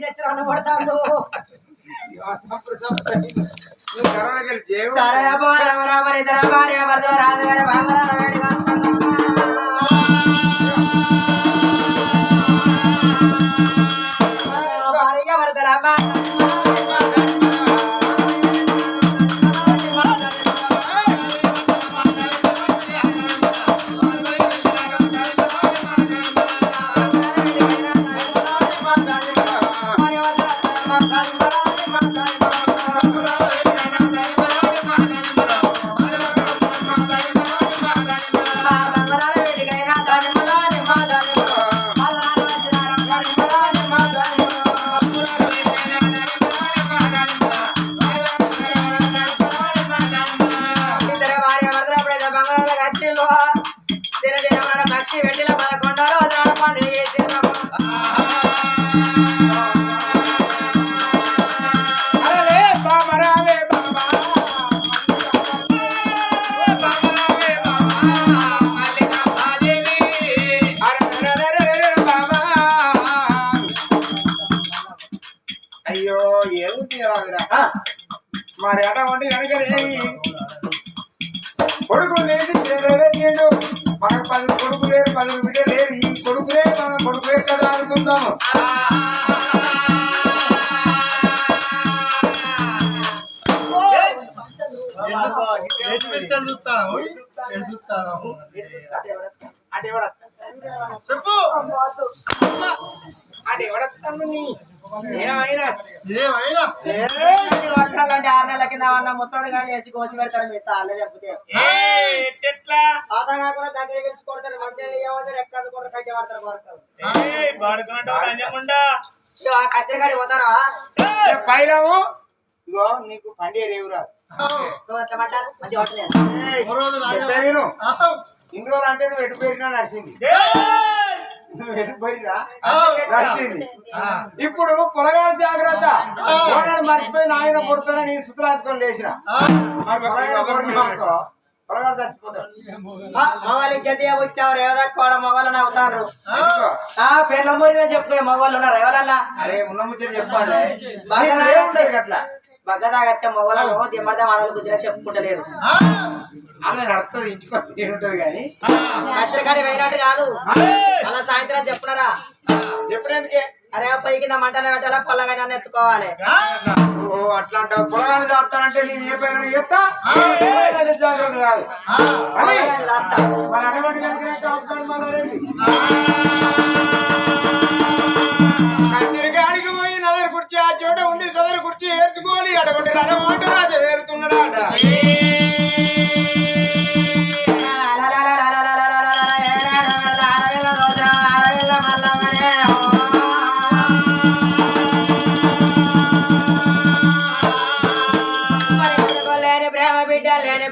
తెచ్చి రెండు కొడతాడు సరే రామ రామ ఇద్దరు భార్య భర్తలు రాజుగారి బంగారం మరి అటువంటి వెనకనే కొడుకు లేదు చేదోడేండు మనకు పది కొడుకు లేరు పది బిడ్డ లేరు ఈ కొడుకులే మనం కొడుకులే కదా అనుకుందాము అంటే చెప్పు అంటే ఎవడతాను నీ ఏమైనా ఏమైనా ఇది కొట్టాలంటే ఆరు నెలల ముత్తడు కానీ వేసి కోసి పెడతారు మీ తాళ్ళే చెప్తే ఎట్లా? ఆదా కాకుండా దగ్గర గెలిచి కొడతారు మంచి ఏమంటారు ఎక్కడ కూడా కట్టి పడతారు ఇగో ఆ కచ్చరికాడి పోతారా? పైలము ఇగో నీకు పండే రేవురా నువ్వు ఎట్లా పడ్డారు? మంచి హోటల్ చెప్పే విను. ఇన్ని రోజులు అంటే నువ్వు ఎటు పోయినా నడిచింది. ఇప్పుడు పొలగాడు జాగ్రత్త. పొలగాడు మర్చిపోయి నాయన పుడతానని నేను సుతురాసుకొని లేచిన. పొలగాడు చచ్చిపోతాడు. నవ్వుతారు ఇదిగో, ఆ. పెళ్ళ చెప్తే ఉన్నారు. ఎవరన్నా? అరే ఉన్న ముచ్చట చెప్పాలి. అట్లా? బగ్గదాగట్టే మగవాళ్ళు దిమ్మడితే మనలు కుదిరే చెప్పుకుంటలేరు అలా కానీ. కచ్చరికాడి కాదు. అలా సాయంత్రం చెప్పున్నారా? చెప్పినందుకే అరే పైకి నా మంటనే పెట్టాలా పొల్లగా నన్ను ఎత్తుకోవాలి. ఓ అట్లా అంటావు పొలగాడు చేస్తానంటే నేను ఏ పైన చెప్తా పొలగాడు జాగ్రత్త కాదు. అని పొల్లగాని రాస్తా. మరి అటువంటి రాజు లేని ప్రేమ బిడ్డ లేని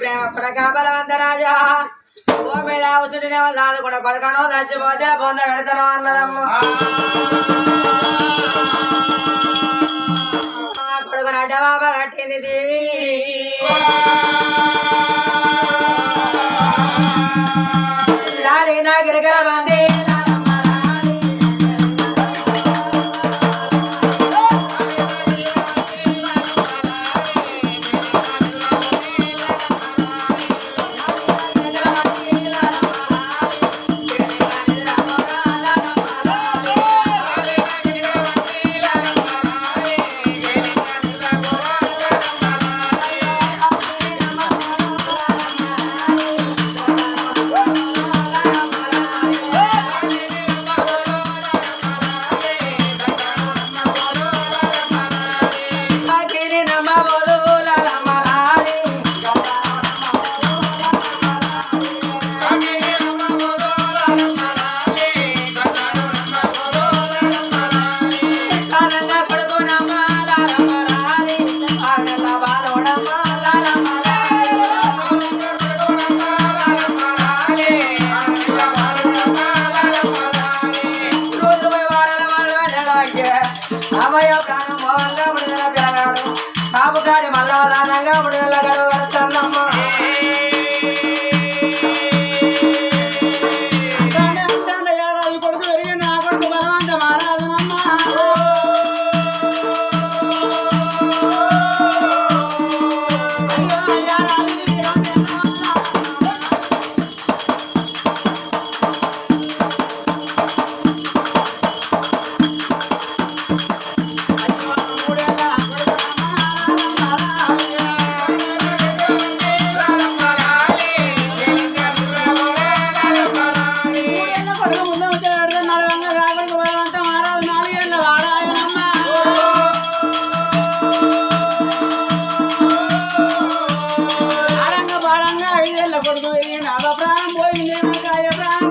రాదు కూడా కొడకను చచ్చిపోతే పొంద పెడతాను అన్నదమ్మ. కొడుకు నడ్డ దేవి Sorry, కొడుకు నా ప్రాణం పోయిందే నా కాయ ప్రాణం.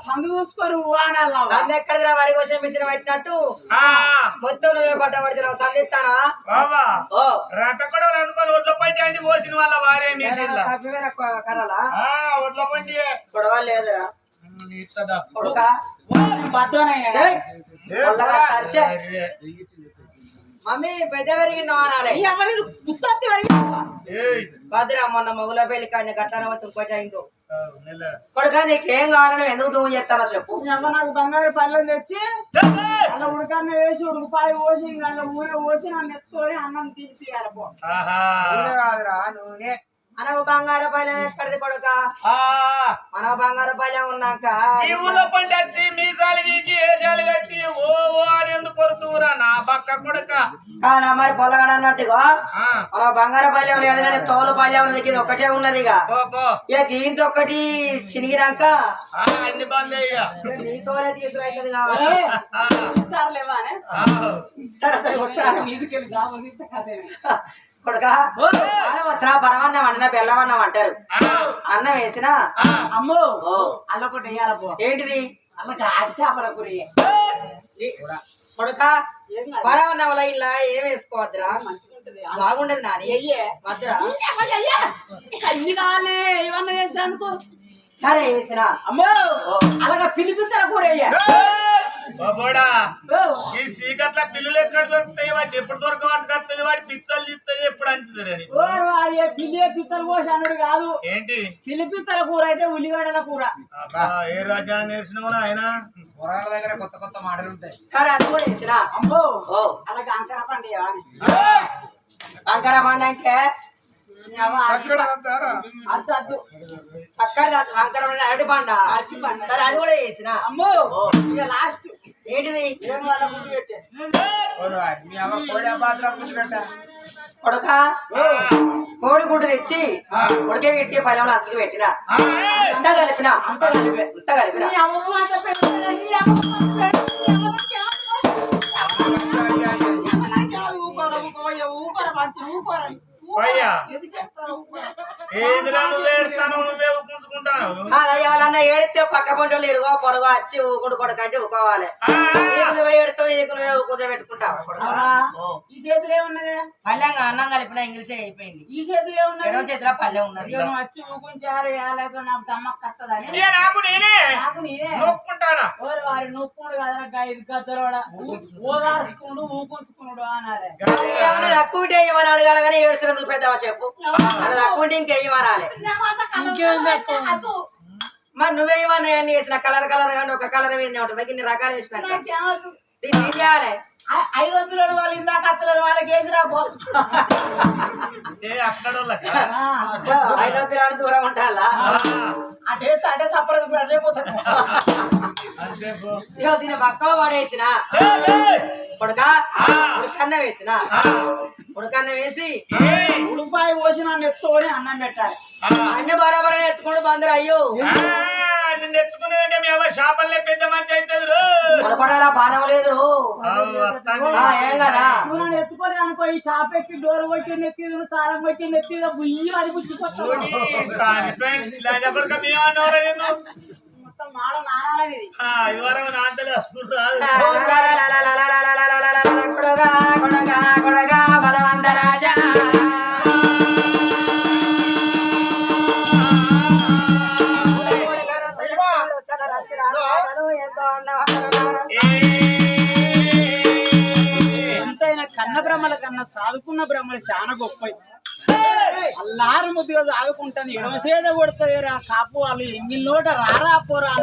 సందు చూసుకొని వరి కోసం మిషన్ పట్టినట్టు. మొత్తం నువ్వే పడ్డ పడితే ఒడ్ల పోసిన వాళ్ళ వారే కర్రలా? ఒడ్ల గొడవ లేదురా. మమ్మీ పెద్ద పెరిగినావు అనాలి భద్ర మొన్న మొగుల పెళ్ళి కానీ గట్టాన ఇంకోటి అయిందో కొడుక నీకేం కావాలని ఎందుకు నువ్వు చెప్తానో చెప్పు. నాకు బంగారు పళ్ళెం తెచ్చి అలా ఉడకన్న వేసి ఉడుకుపాయి పోసి ఇంకా అలా ఊర పోసి నన్ను ఎత్తుకొని అన్నం తీసి కాదురా నూనె. మనకు బంగారు పల్లెం ఎక్కడిది కొడుక. ఆ, మన బంగారు పల్లెం ఉన్నాక ఈ ఊళ్ళో పండి వచ్చి మీసాలు వీకి కట్టి ఓ ఓ అని ఎందుకు కొడుతురా నా పక్క కొడుక? కాదా మరి అన్నట్టుగా? ఆ, మన బంగారు పల్లెం లేదు కానీ తోలు పల్లెం ఉన్నది ఇది ఒకటే ఉన్నది ఇక. పో పో. ఇక దీంతో ఒకటి చినిగినాక అన్ని బంద్ తోలే తీసుకురైతుంది కావాలి. కదే కొడుకా పరమన్నం వండిన బెల్లమన్నం అంటారు. అన్నం వేసినా. అమ్మో ఓ. అల్లొకటి వేయాల పో. ఏంటిది? అల్లకి ఆడి చేపల కూర. కొడుక. పరమన్నంలో ఇలా ఏం వేసుకోవద్దురా? మంచిగుంటది. బాగుండదు నాని. ఎయ్యే. వద్దురా. అయ్యా, అన్ని కావాలి ఇవన్నీ చేసేందుకు సరే వేసినా. అమ్మో అలాగా పిలిపిస్తారు కూర ఈ సీకట్ల పిల్లులు ఎక్కడ దొరుకుతాయి? వాటి ఎప్పుడు దొరకవాటి వస్తుంది వాటి పిచ్చలు తీస్తాయి ఎప్పుడు వాడి పిల్లి పిత్తల కోసి అన్నాడు కాదు. ఏంటి? పిలిపిత్తల కూర అయితే ఉల్లిగడ్డల కూర. ఏ రాజా నేర్చినావు ఆయన? పొరాల దగ్గర కొత్త కొత్త మాటలు ఉంటాయి. సరే అది కూడా వేసినా అమ్మో. ఓ. అలాగే అంకర పండి అంకర పండు అంటే? అంకర పండు అరటి పండ సరే అది కూడా వేసినా అమ్మో. ఇక లాస్ట్ ఏంటిది? ఏం వాళ్ళ ముందు పెట్టే కొడుక? కోడి గుడ్డు తెచ్చి ఉడికే పెట్టి పల్లెంలో అంచుకు పెట్టినా. అంతా కలిపినా. అంతా కలిపే. అంతా కలిపినా. ఎవరన్నా ఏడితే పక్క పంటలు ఇరుగో పొరుగు వచ్చి ఊకుడు కొడుకు అంటే ఊకోవాలి నీకు నువ్వే ఏడుతావు నీకు నువ్వే కూర్చోబెట్టుకుంటావు పల్లెంగా అన్నం కలిపిన ఇంగ్లీష్ అయిపోయింది. ఈ చేతిలో ఏమున్నది? ఎడవ చేతిలో పల్లెం ఉన్నది. ఇక నువ్వు వచ్చి ఊకుంచారు ఏలాగో నాకు దమ్మకు వస్తుందని. ఏ నాకు నేనే. నాకు నేనే. నొక్కుంటానా? ఓరి వారి నొప్పుడు కదనక్క ఇది గద్దరోడ ఓదార్చుకుండు ఊకుంచుకున్నాడు అనాలి. ఉంటే ఏమని అడగాలి కానీ ఏడుస్తున్నందుకు పెద్దవా చెప్పు? అది తక్కువ ఉంటే ఇంకేమనాలి మరి నువ్వేమన్నా అన్ని వేసిన? కలర్ కలర్ కానీ ఒక కలర్ మీద ఉంటుంది? ఇన్ని రకాలు వేసిన దీన్ని ఏం చేయాలి? ఐదు వందల వాళ్ళు ఇందాక అత్తలు వాళ్ళకి వేసిరా పో ఏ అక్కడ వాళ్ళకా? ఐదు వందల దూరం ఉంటాలా అటే అటే సపరేట్ పెట్టలేకపోతాడు అంతే పో. ఇగో దీని పక్క పడేసిన. ఉడక ఉడకన్న వేసిన. ఉడకన్న వేసి ఏయ్. ఉడిపాయి పోసి నన్ను ఎత్తుకొని అన్నం పెట్టాలి. అన్ని బరాబర్ ఎత్తుకోండి బందరు అయ్యో ఆ, నిన్ను ఎత్తుకునేదంటే మీ అవ్వ చేపల్లే పెద్ద మంచి అవుతుంది పొరపడాలా బాణం లేదు ఆ, ఏం కదా నువ్వు ఎత్తుకొని అనుకో ఈ చాప ఎక్కి డోర్ వచ్చి నెత్తి తాళం వచ్చి నెత్తి బుయ్యి అది నానాలనేది కొడగా కొడగా కొడగా బలవంతరాజా ఎంతైనా కన్నా సాదుకున్న బ్రహ్మలు చాలా గొప్ప అల్లారు ముద్దుగా సాదుకుంటాను ఎడమసేద సేద కొడతాయి రా కాపు వాళ్ళు ఎన్ని నోట రారా పోరా